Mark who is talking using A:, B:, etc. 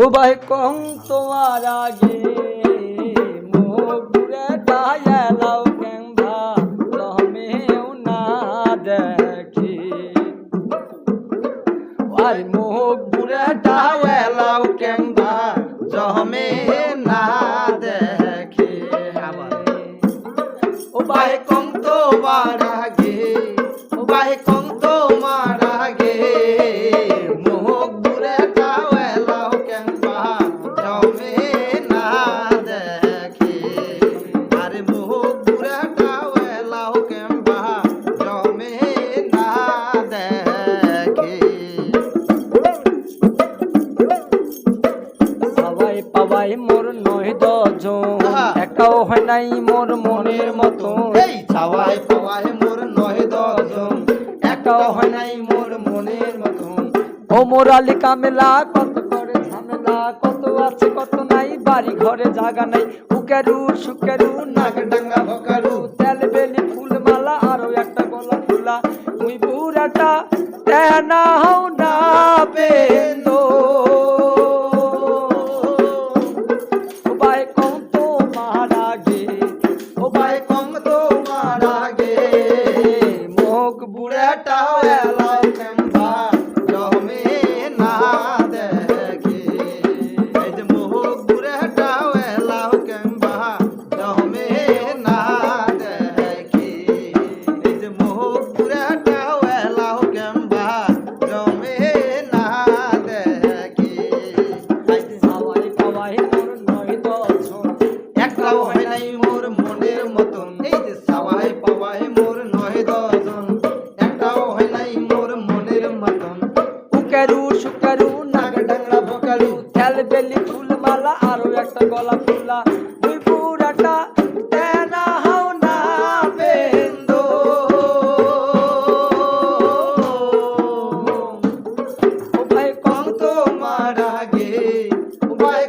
A: ও ভাই কম তোমার আগে মোগুরে ডায়ালাও কেম্বা লমেও না দেখি। আর মোহ বুড়ে ডায়ালাও কেম্বা
B: জমে না দেখে।
A: ও ভাই
B: কম তোমার আগে বাহে কম তোমার
A: পাবাই মোর নয় দজন
B: আহা।
A: একটাও হয় নাই মোর মনের মতো।
B: এই ছাওয়াই পাওয়াই মোর নয় দশজন একটাও হয় নাই মোর মনের মতন
A: ও মোর আলী কামেলা কত করে ঝামেলা কত আছে কত নাই বাড়ি ঘরে জায়গা নাই। উকেরু সুকেরু
B: নাক ডাঙ্গা ভকারু
A: তেল বেলি ফুল মালা আরও একটা গলা ফুলা। তুই বুড়াটা তেনা হও না বেন্দো
B: বেলি ফুলমালা,
A: আরও একটা
B: গলা ফুলা। দুই পুরাটা না
A: বেন্দ। ও ভাই কম তোমার আগে ও ভাই